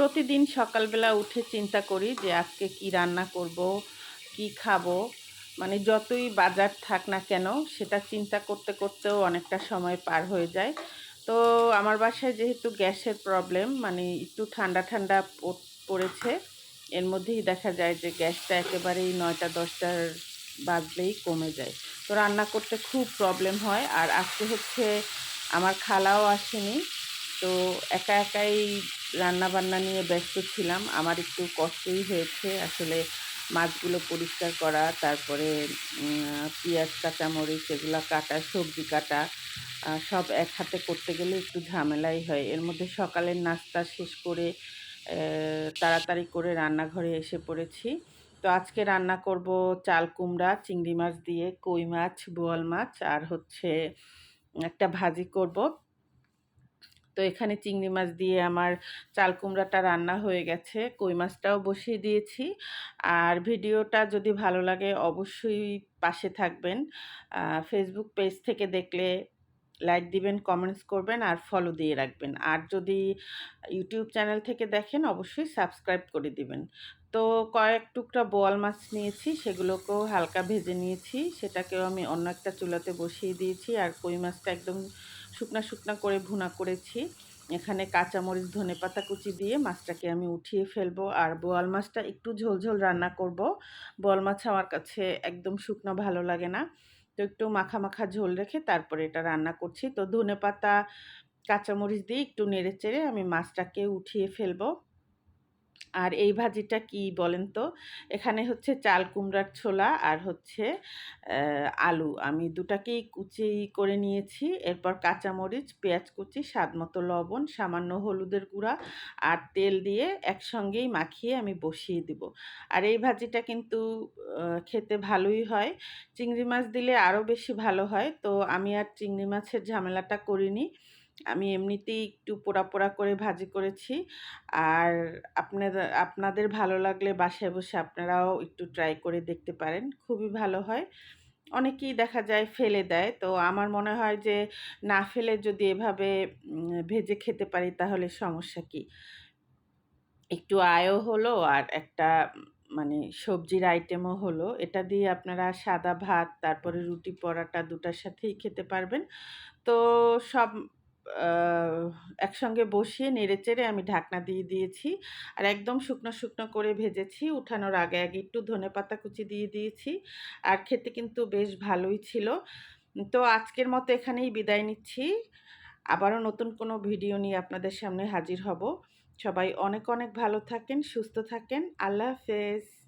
প্রতিদিন সকালবেলা উঠে চিন্তা করি যে আজকে কি রান্না করব, কি খাব। মানে যতই বাজার থাক না কেন, সেটা চিন্তা করতে করতেও অনেকটা সময় পার হয়ে যায়। তো আমার বাসায় যেহেতু গ্যাসের প্রবলেম মানে একটু ঠান্ডা ঠান্ডা পড়েছে। এর মধ্যেই দেখা যায় যে গ্যাসটা একেবারেই নয়টা, দশটার বাজলেই কমে যায়। তো রান্না করতে খুব প্রবলেম হয়। আর আজকে হচ্ছে আমার খালাও আসেনি। তো একা একাই রান্না বান্না নিয়ে ব্যস্ত ছিলাম। আমার একটু কষ্টই হয়েছে। আসলে মাছগুলো পরিষ্কার করা, তারপরে পেঁয়াজ, কাঁচামরিচ, এগুলো কাটা, সবজি কাটা সব এক হাতে করতে গেলে একটু ঝামেলাই হয়। এর মধ্যে সকালের নাস্তা শেষ করে তাড়াতাড়ি করে রান্নাঘরে এসে পড়েছি। তো আজকে রান্না করব চাল কুমড়া, চিংড়ি মাছ দিয়ে, কই মাছ, বোয়াল মাছ, আর হচ্ছে একটা ভাজি করব। তো এখানে চিংড়ি মাছ দিয়ে আমার চাল কুমড়াটা রান্না হয়ে গেছে। কই মাছটাও বসিয়ে দিয়েছি। আর ভিডিওটা যদি ভালো লাগে অবশ্যই পাশে থাকবেন। ফেসবুক পেজ থেকে দেখলে লাইক দিবেন কমেন্টস করবেন আর ফলো দিয়ে রাখবেন। আর যদি ইউটিউব চ্যানেল থেকে দেখেন অবশ্যই সাবস্ক্রাইব করে দিবেন। তো কয়েক টুকরা বোয়াল মাছ নিয়েছি, সেগুলোকেও হালকা ভেজে নিয়েছি। সেটাকেও আমি অন্য একটা চুলাতে বসিয়ে দিয়েছি। আর কই মাছটা একদম শুকনা শুকনা করে ভুনা করেছি। এখানে কাঁচামরিচ, ধনে পাতা কুচি দিয়ে মাছটাকে আমি উঠিয়ে ফেলব আর বোয়াল মাছটা একটু ঝোলঝোল রান্না করব। বোয়াল মাছ আমার কাছে একদম শুকনো ভালো লাগে না। তো একটু মাখা মাখা ঝোল রেখে তারপরে এটা রান্না করছি। তো ধনে পাতা, কাঁচামরিচ দিয়ে একটু নেড়ে চেড়ে আমি মাছটাকে উঠিয়ে ফেলব। আর এই ভাজিটা কি বলেন তো? এখানে হচ্ছে চাল কুমড়ার ছোলা আর হচ্ছে আলু। আমি দুটাকেই কুচি করে নিয়েছি। এরপর কাঁচামরিচ, পেঁয়াজ কুচি, স্বাদ মতো লবণ, সামান্য হলুদের গুঁড়া আর তেল দিয়ে একসঙ্গেই মাখিয়ে আমি বসিয়ে দিব। আর এই ভাজিটা কিন্তু খেতে ভালোই হয়। চিংড়ি মাছ দিলে আরও বেশি ভালো হয়। তো আমি আর চিংড়ি মাছের ঝামেলাটা করিনি। আমি এমনিতেই একটু পোড়া পোড়া করে ভাজি করেছি। আর আপনাদের আপনাদের ভালো লাগলে বাসায় বসে আপনারাও একটু ট্রাই করে দেখতে পারেন, খুবই ভালো হয়। অনেকেই দেখা যায় ফেলে দেয়, তো আমার মনে হয় যে না ফেলে যদি এভাবে ভেজে খেতে পারি তাহলে সমস্যা কি? একটু আয়ও হলো আর একটা মানে সবজির আইটেমও হলো। এটা দিয়ে আপনারা সাদা ভাত, তারপরে রুটি পরাটা দুটার সাথেই খেতে পারবেন। তো সব একসঙ্গে বসিয়ে নেড়েচেড়ে আমি ঢাকনা দিয়ে দিয়েছি। আর একদম শুকনো শুকনো করে ভেজেছি। উঠানোর আগে আগে একটু ধনে পাতা কুচি দিয়ে দিয়েছি। আর খেতে কিন্তু বেশ ভালোই ছিল। তো আজকের মতো এখানেই বিদায় নিচ্ছি। আবারও নতুন কোনো ভিডিও নিয়ে আপনাদের সামনে হাজির হব। সবাই অনেক অনেক ভালো থাকেন, সুস্থ থাকেন। আল্লাহ হাফেজ।